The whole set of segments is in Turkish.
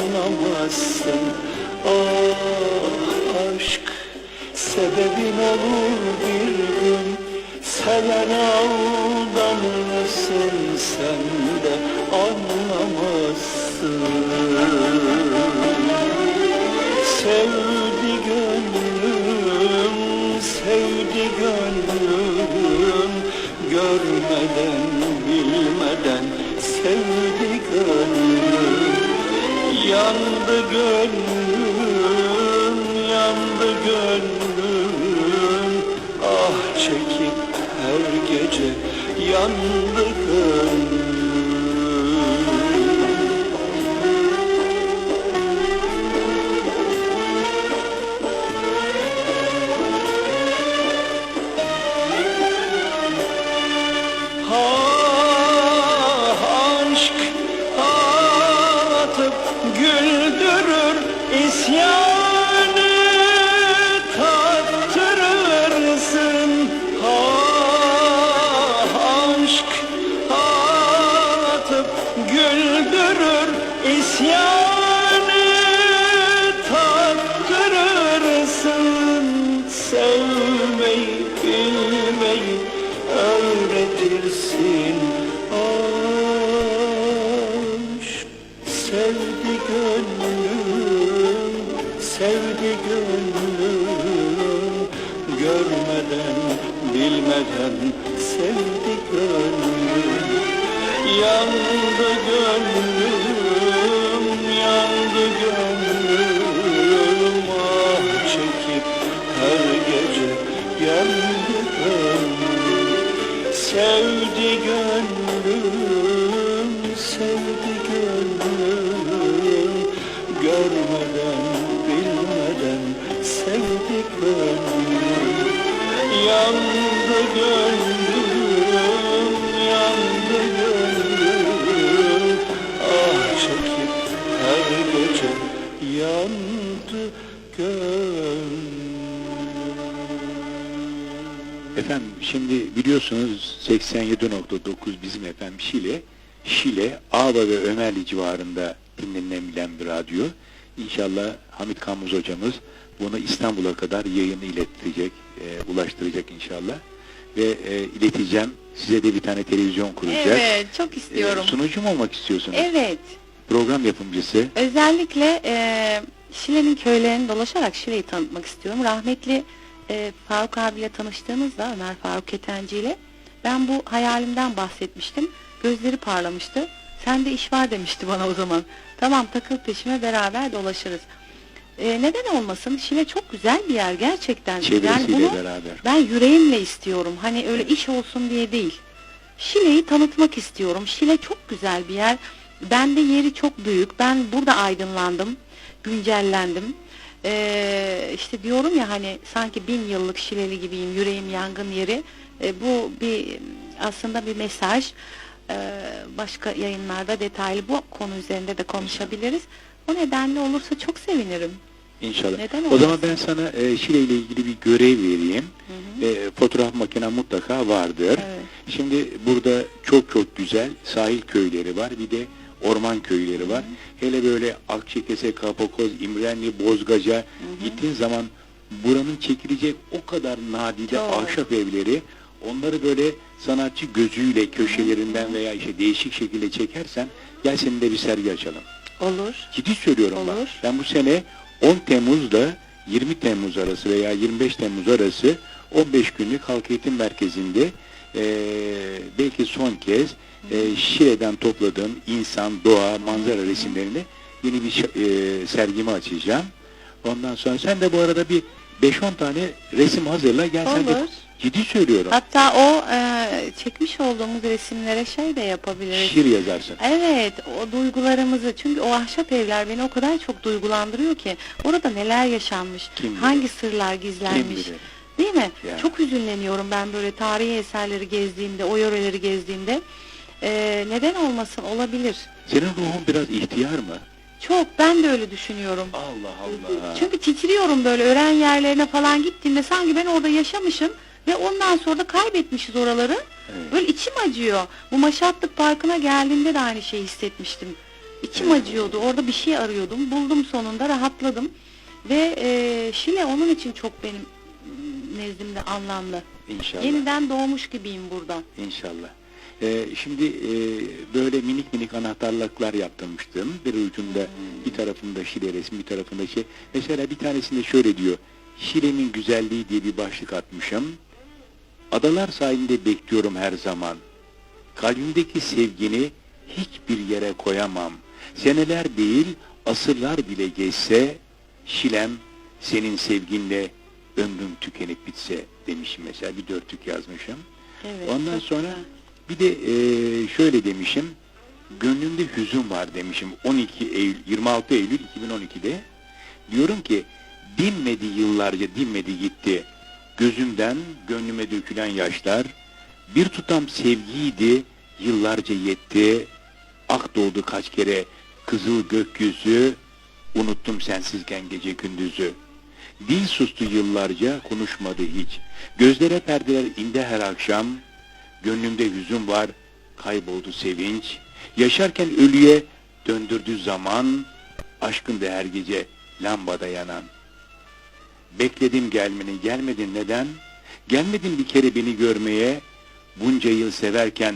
anlamazsın Ah aşk sebebin olur bir gün. Sever aldanırsın sen de anlamazsın. Sevdi gönlüm, sevdi gönlüm. Görmeden, bilmeden sevdi gönlüm Yandı gönlüm, yandı gönlüm. Ah çekip her gece yandı gönlüm güldürür isyanı gönlüm Sevdi gönlüm, sevdi gönlüm. Görmeden, bilmeden sevdi gönlüm. Yandı gönlüm, şimdi biliyorsunuz 87.9 bizim efendim Şile. Şile, Ağba ve Ömerli civarında dinlenilebilen bir radyo. İnşallah Hamit Kamuz hocamız bunu İstanbul'a kadar yayını iletecek, e, ulaştıracak inşallah. Ve e, ileteceğim. Size de bir tane televizyon kuracak. Evet, çok E, istiyorum. sunucu mu olmak istiyorsunuz? Evet, Program yapımcısı. özellikle e, Şile'nin köylerini dolaşarak Şile'yi tanıtmak istiyorum. Rahmetli e, Faruk abiyle tanıştığımızda, Ömer Faruk Ketenci ile ben bu hayalimden bahsetmiştim. Gözleri parlamıştı. Sende iş var demişti bana o zaman. Tamam takıl peşime beraber dolaşırız. E, neden olmasın? Şile çok güzel bir yer gerçekten. Yani Çevresiyle bunu beraber. ben yüreğimle istiyorum. Hani öyle iş olsun diye değil. Şile'yi tanıtmak istiyorum. Şile çok güzel bir yer. Bende yeri çok büyük. Ben burada aydınlandım. Güncellendim. Ee, işte diyorum ya hani sanki bin yıllık Şileli gibiyim. Yüreğim yangın yeri. Ee, bu bir aslında bir mesaj. Ee, başka yayınlarda detaylı bu konu üzerinde de konuşabiliriz. O nedenle olursa çok sevinirim. İnşallah. Neden o zaman ben sana e, Şile ile ilgili bir görev vereyim. Hı hı. E, fotoğraf makinen mutlaka vardır. Evet. Şimdi burada çok çok güzel sahil köyleri var. Bir de orman köyleri var. Hele böyle Akçekese, Kapakoz, İmrenli, Bozgaca gittiğin zaman buranın çekilecek o kadar nadide Çok. ahşap evleri onları böyle sanatçı gözüyle köşelerinden veya işte değişik şekilde çekersen gel seninle bir sergi açalım. Olur. Ciddi söylüyorum bak. Olur. Ben bu sene 10 Temmuz'la 20 Temmuz arası veya 25 Temmuz arası 15 günlük halk eğitim merkezinde e, belki son kez e, Şile'den topladığım insan, doğa, manzara resimlerini yeni bir e, sergimi açacağım. Ondan sonra sen de bu arada bir 5-10 tane resim hazırla gel sen de Olur. ciddi söylüyorum. Hatta o e, çekmiş olduğumuz resimlere şey de yapabiliriz. Şiir yazarsın. Evet, o duygularımızı çünkü o ahşap evler beni o kadar çok duygulandırıyor ki orada neler yaşanmış, Kim bilir? hangi sırlar Kim gizlenmiş. bilir? Değil mi? Ya. Çok hüzünleniyorum ben böyle tarihi eserleri gezdiğimde, o yöreleri gezdiğimde. E, neden olmasın olabilir. Senin ruhun biraz ihtiyar mı? Çok ben de öyle düşünüyorum. Allah Allah. Çünkü titriyorum böyle öğren yerlerine falan gittiğimde sanki ben orada yaşamışım ve ondan sonra da kaybetmişiz oraları. Evet. Böyle içim acıyor. Bu Maşatlık Parkı'na geldiğimde de aynı şeyi hissetmiştim. İçim acıyordu. Orada bir şey arıyordum. Buldum sonunda rahatladım. Ve e, Şile onun için çok benim nezdimde anlamlı. İnşallah. Yeniden doğmuş gibiyim burada. İnşallah. Ee, şimdi e, böyle minik minik anahtarlıklar yaptırmıştım. Bir ucunda bir tarafında Şile resmi bir tarafında şey. Mesela bir tanesinde şöyle diyor. Şile'nin güzelliği diye bir başlık atmışım. Adalar sahilinde bekliyorum her zaman. Kalbimdeki sevgini hiçbir yere koyamam. Seneler değil, asırlar bile geçse, Şilem senin sevginle ömrüm tükenip bitse demişim mesela bir dörtlük yazmışım. Evet. Ondan sonra güzel. bir de e, şöyle demişim. Gönlümde hüzün var demişim. 12 Eylül 26 Eylül 2012'de. Diyorum ki dinmedi yıllarca dinmedi gitti. Gözümden gönlüme dökülen yaşlar bir tutam sevgiydi yıllarca yetti. Ak doldu kaç kere kızıl gökyüzü unuttum sensizken gece gündüzü. Dil sustu yıllarca konuşmadı hiç. Gözlere perdeler indi her akşam. Gönlümde hüzün var, kayboldu sevinç. Yaşarken ölüye döndürdü zaman, aşkın da her gece lambada yanan. Bekledim gelmeni, gelmedin neden? Gelmedin bir kere beni görmeye, bunca yıl severken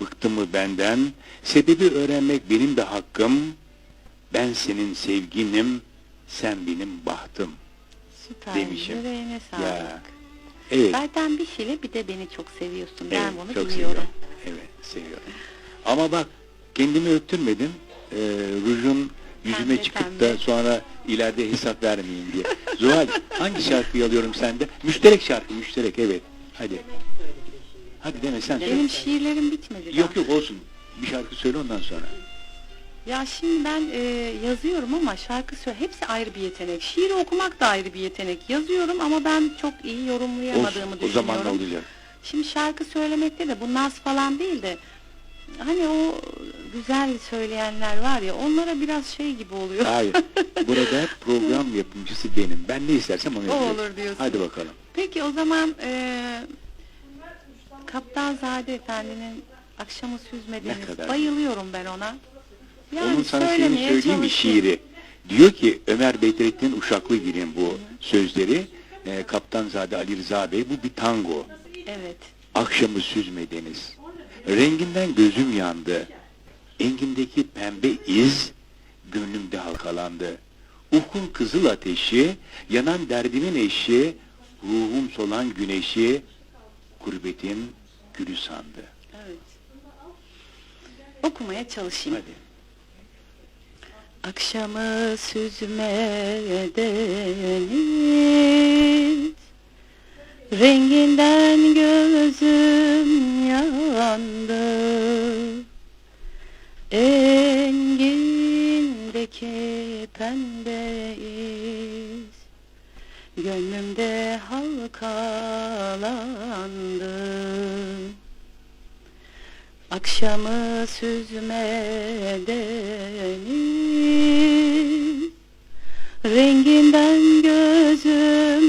bıktı mı benden? Sebebi öğrenmek benim de hakkım. Ben senin sevginim, sen benim bahtım. Süper. demişim. Yüreğine sağlık. Ya, Evet. Zaten bir Şile bir de beni çok seviyorsun. ben Evet, bunu çok biliyorum. seviyorum. Evet, seviyorum. Ama bak, kendimi öptürmedim. Ee, rujun yüzüme Pembe, çıkıp pembe. da sonra ileride hesap vermeyeyim diye. Zuhal, hangi şarkıyı alıyorum sende? Müşterek şarkı, müşterek, evet. Hadi. Hadi deme sen söyle. Benim şiirlerim bitmedi daha. Yok yok olsun. Bir şarkı söyle ondan sonra. Ya şimdi ben e, yazıyorum ama şarkı söyle hepsi ayrı bir yetenek. Şiiri okumak da ayrı bir yetenek. Yazıyorum ama ben çok iyi yorumlayamadığımı Olsun, o düşünüyorum. zaman olacak? Şimdi şarkı söylemekte de bu naz falan değil de hani o güzel söyleyenler var ya onlara biraz şey gibi oluyor. Hayır. Burada program yapımcısı benim. Ben ne istersem onu O yapacağım. olur diyorsun. Hadi bakalım. Peki o zaman e, Kaptan Zade Efendi'nin Akşamı kadar? Bayılıyorum ben ona. Yani Onun sana şeyini söyleyeyim mi çalışayım. şiiri? Diyor ki Ömer Bedrettin Uşaklıgil'in bu sözleri e, Kaptanzade Ali Rıza Bey bu bir tango. Evet. Akşamı süzme deniz. Renginden gözüm yandı. Engindeki pembe iz gönlümde halkalandı. Ufkun kızıl ateşi, yanan derdimin eşi, ruhum solan güneşi, gurbetin gülü sandı. Evet. Okumaya çalışayım. Hadi. Akşamı süzme deniz. Renginden gözüm yandı. Engindeki pembe Gönlümde halkalandı Akşamı süzme deniz Renginden gözüm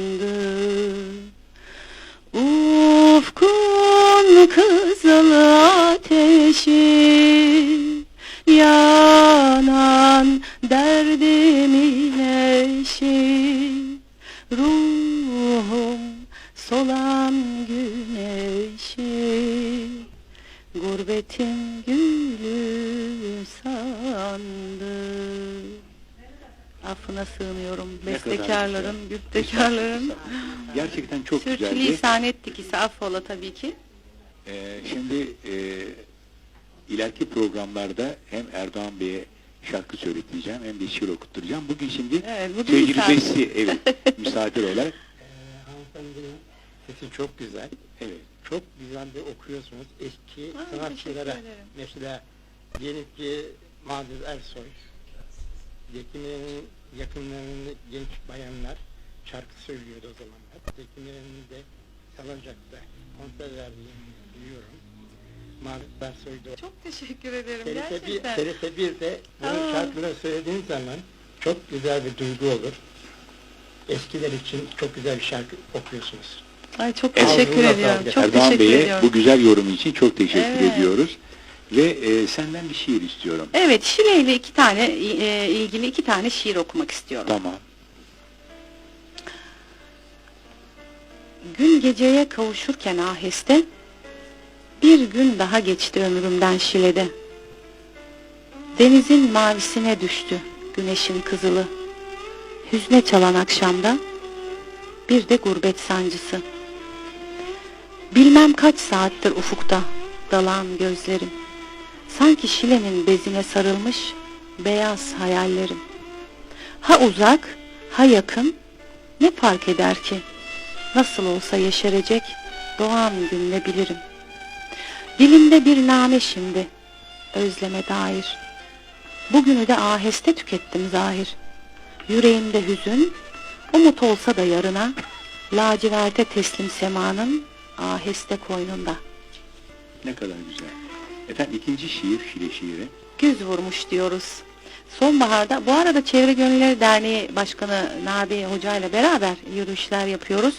sandı Sürçülisan ettik ise affola tabii ki. Ee, şimdi e, ileriki programlarda hem Erdoğan Bey'e şarkı söyleteceğim hem de şiir okutturacağım. Bugün şimdi Evet, bugün tecrübesi evet misafir olarak Hanımefendinin sesi çok güzel. evet Çok güzel de okuyorsunuz. Eski sanatçılara mesela diyelim ki Madür Ersoy, Zeki'nin yakınlarının genç bayanlar şarkı söylüyordu o zamanlar. Zeki'nin de Salıncak'ta konser verdiğini biliyorum. Da Çok teşekkür ederim TRT1, gerçekten. TRT1'de bu Aa. şarkıları söylediğiniz zaman çok güzel bir duygu olur. Eskiler için çok güzel bir şarkı okuyorsunuz. Ay çok teşekkür Ağzına ediyorum. sağlık. Çok Erdoğan teşekkür Bey'e ediyorum. bu güzel yorum için çok teşekkür Evet. ediyoruz. Ve e, senden bir şiir istiyorum. Evet, Şile ile iki tane e, ilgili iki tane şiir okumak istiyorum. Tamam. Gün geceye kavuşurken aheste bir gün daha geçti ömrümden Şile'de. Denizin mavisine düştü güneşin kızılı. Hüzne çalan akşamda bir de gurbet sancısı. Bilmem kaç saattir ufukta dalan gözlerim. Sanki Şile'nin bezine sarılmış beyaz hayallerim. Ha uzak, ha yakın ne fark eder ki? Nasıl olsa yeşerecek doğan günle bilirim. Dilimde bir name şimdi, özleme dair. Bugünü de aheste tükettim zahir. Yüreğimde hüzün, umut olsa da yarına, laciverte teslim semanın aheste koynunda. Ne kadar güzel. Efendim ikinci şiir, Şile şiiri. Güz vurmuş diyoruz. Sonbaharda, bu arada Çevre Gönülleri Derneği Başkanı Nadi Hoca ile beraber yürüyüşler yapıyoruz.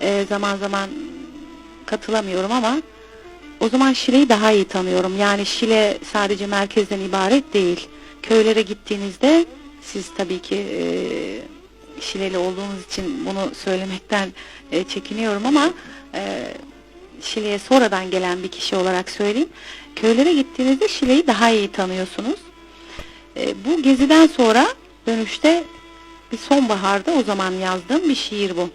Ee, zaman zaman katılamıyorum ama o zaman Şile'yi daha iyi tanıyorum. Yani Şile sadece merkezden ibaret değil. Köylere gittiğinizde siz tabii ki e, Şileli olduğunuz için bunu söylemekten e, çekiniyorum ama e, Şile'ye sonradan gelen bir kişi olarak söyleyeyim. Köylere gittiğinizde Şile'yi daha iyi tanıyorsunuz. E, bu geziden sonra dönüşte bir sonbaharda o zaman yazdığım bir şiir bu.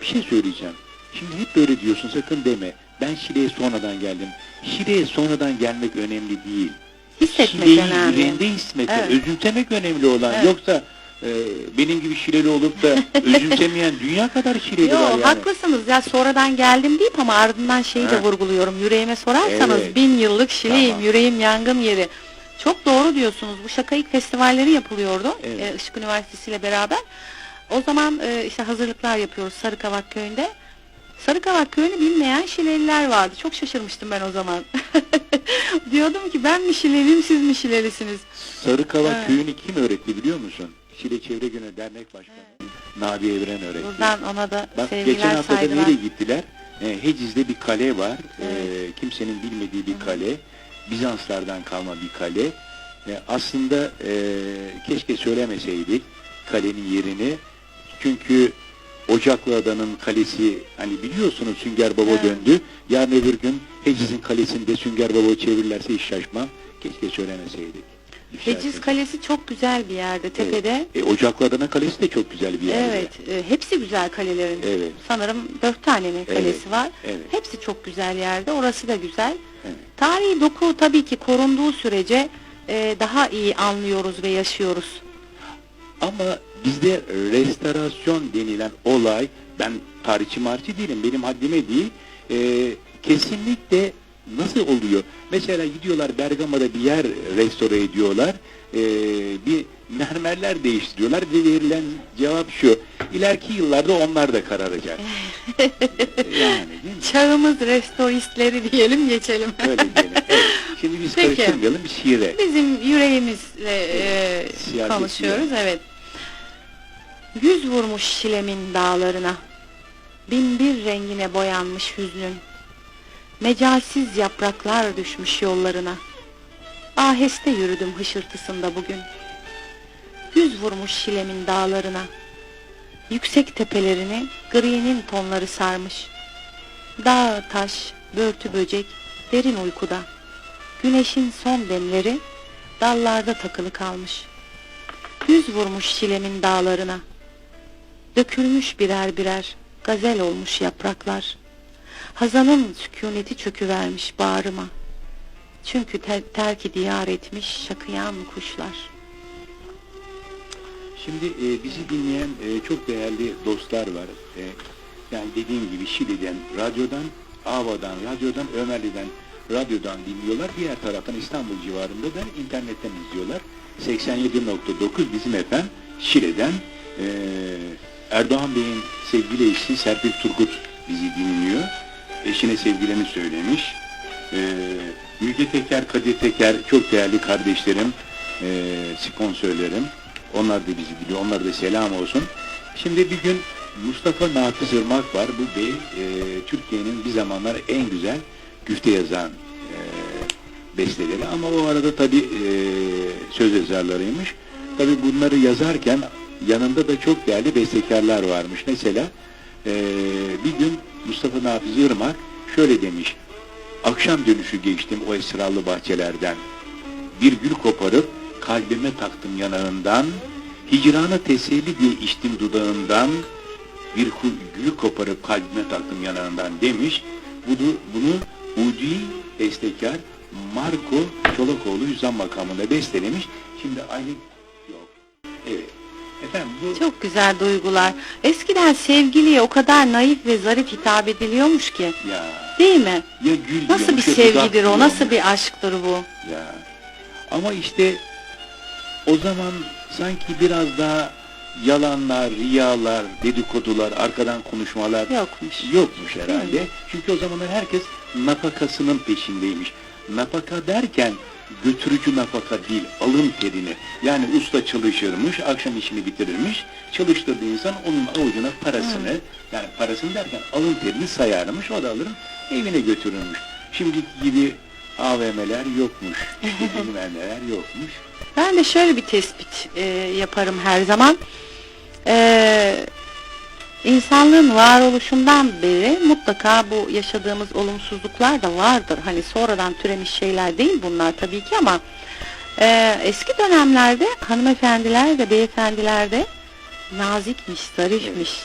Bir şey söyleyeceğim. Şimdi hep böyle diyorsun sakın deme. Ben Şile'ye sonradan geldim. Şile'ye sonradan gelmek önemli değil. Hissetmek Şile'yi önemli. yüreğinde hissetmek, Evet. özümsemek önemli olan. Evet. Yoksa e, benim gibi Şileli olup da özümsemeyen dünya kadar Şileli Yo, var yani. haklısınız ya sonradan geldim deyip ama ardından şeyi de Ha. vurguluyorum. Yüreğime sorarsanız Evet. bin yıllık Şile'yim, Tamam. yüreğim yangın yeri. Çok doğru diyorsunuz. Bu şakayık festivalleri yapılıyordu. Evet. e, Işık Üniversitesi ile beraber. O zaman e, işte hazırlıklar yapıyoruz Sarıkavak köyünde. Sarıkavak köyünü bilmeyen Şileliler vardı. Çok şaşırmıştım ben o zaman. Diyordum ki ben mi Şileliyim siz mi Şilelisiniz? Sarıkava Evet. köyünü kim öğretti biliyor musun? Şile Çevre Günü Dernek Başkanı Nabi Evren öğretti. Buradan ona da Bak sevgiler geçen hafta da nereye gittiler? E, Heciz'de bir kale var. Evet. E, kimsenin bilmediği bir kale. Bizanslardan kalma bir kale. E, aslında e, keşke söylemeseydik kalenin yerini. Çünkü Ocaklı Adanın kalesi hani biliyorsunuz Sünger Baba Evet. döndü. Yarın öbür gün Heciz'in kalesinde Sünger Baba çevirirlerse hiç şaşmam. Keşke söylemeseydik. Etmedik. Kalesi çok güzel bir yerde tepede. E, Ocaklı Adanın kalesi de çok güzel bir yerde. Evet, e, hepsi güzel kalelerin. Evet. Sanırım dört tane mi kalesi Evet, var. evet. Hepsi çok güzel yerde. Orası da güzel. Evet. Tarihi doku tabii ki korunduğu sürece e, daha iyi anlıyoruz ve yaşıyoruz. Ama bizde restorasyon denilen olay, ben tarihçi marçı değilim, benim haddime değil, e, kesinlikle nasıl oluyor? Mesela gidiyorlar Bergama'da bir yer restore ediyorlar, e, bir mermerler değiştiriyorlar ve verilen cevap şu, ileriki yıllarda onlar da kararacak. yani değil mi? Çağımız restoristleri diyelim geçelim. Öyle diyelim. Evet. Şimdi biz Peki. karıştırmayalım bir şiire. Bizim yüreğimizle e, Siyah konuşuyoruz, evet. Yüz vurmuş şilemin dağlarına, bin bir rengine boyanmış hüznün. Mecalsiz yapraklar düşmüş yollarına. Aheste yürüdüm hışırtısında bugün. Yüz vurmuş şilemin dağlarına. Yüksek tepelerini gri'nin tonları sarmış. Dağ, taş, börtü böcek derin uykuda. Güneşin son demleri dallarda takılı kalmış. Yüz vurmuş şilemin dağlarına. Dökülmüş birer birer gazel olmuş yapraklar. Hazanın sükuneti çöküvermiş bağrıma. Çünkü te- terki diyar etmiş şakıyan kuşlar. Şimdi e, bizi dinleyen e, çok değerli dostlar var. E, yani dediğim gibi Şili'den, radyodan, Ava'dan, radyodan, Ömerli'den, radyodan dinliyorlar. Diğer taraftan İstanbul civarında da internetten izliyorlar. 87.9 bizim efendim Şile'den e, Erdoğan Bey'in sevgili eşi Serpil Turgut bizi dinliyor. Eşine sevgilerini söylemiş. E, Müge Teker, Kadir Teker çok değerli kardeşlerim, e, sponsorlarım. Onlar da bizi biliyor. Onlara da selam olsun. Şimdi bir gün Mustafa Nafiz Irmak var. Bu bey e, Türkiye'nin bir zamanlar en güzel güfte yazan e, besteleri. Ama o arada tabi e, söz yazarlarıymış. Tabi bunları yazarken yanında da çok değerli bestekarlar varmış. Mesela e, bir gün Mustafa Nafiz Irmak şöyle demiş. Akşam dönüşü geçtim o esrarlı bahçelerden. Bir gül koparıp kalbime taktım yanağından. Hicrana teselli diye içtim dudağından. Bir gül koparıp kalbime taktım yanağından demiş. Bunu, bunu Udi bestekar Marco Çolakoğlu Hüzzam makamında bestelemiş. Şimdi aynı yok. Evet. Efendim bu Çok güzel duygular. Eskiden sevgiliye o kadar naif ve zarif hitap ediliyormuş ki. ya Değil mi? ya gül Nasıl bir sevgidir o? Nasıl bir aşktır bu? Ya. Ama işte o zaman sanki biraz daha yalanlar, riyalar, dedikodular, arkadan konuşmalar Yokmuş. yokmuş herhalde. Çünkü o zamanlar herkes nafakasının peşindeymiş. Nafaka derken götürücü nafaka değil, alın terini. Yani usta çalışırmış, akşam işini bitirirmiş. Çalıştırdığı insan onun avucuna parasını, yani parasını derken alın terini sayarmış, o da alır evine götürürmüş. Şimdiki gibi AVM'ler yokmuş, işte bilmem yokmuş. Ben de şöyle bir tespit e, yaparım her zaman. E, insanlığın varoluşundan beri mutlaka bu yaşadığımız olumsuzluklar da vardır. Hani sonradan türemiş şeyler değil bunlar tabii ki ama e, eski dönemlerde hanımefendiler de beyefendiler de nazikmiş, zarifmiş.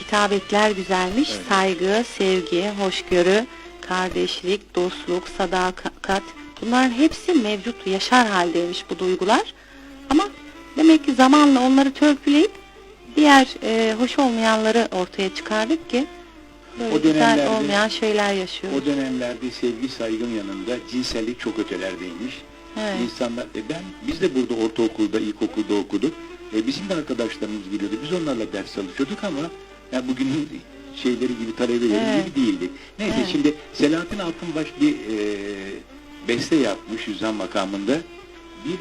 Hitabetler güzelmiş. Evet. Saygı, sevgi, hoşgörü, kardeşlik, dostluk, sadakat bunların hepsi mevcut, yaşar haldeymiş bu duygular. Ama demek ki zamanla onları törpüleyip diğer e, hoş olmayanları ortaya çıkardık ki böyle O güzel olmayan şeyler yaşıyoruz. O dönemlerde sevgi saygın yanında cinsellik çok ötelerdeymiş. Evet. İnsanlar, e ben, biz de burada ortaokulda, ilkokulda okuduk. E bizim de arkadaşlarımız geliyordu. Biz onlarla ders çalışıyorduk ama ya bugünün şeyleri gibi, talebeleri Evet. gibi değildi. Neyse Evet. şimdi Selahattin Altınbaş bir e, beste yapmış Yüzden makamında. Bir,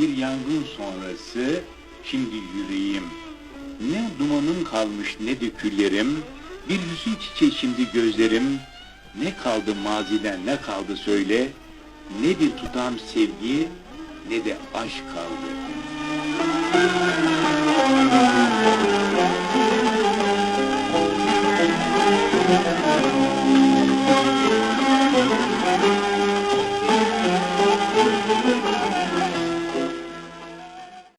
bir yangın sonrası şimdi yüreğim. Ne dumanın kalmış ne de küllerim. Bir hüzün çiçeği şimdi gözlerim. Ne kaldı maziden ne kaldı söyle. Ne bir tutam sevgi ne de aşk kaldı.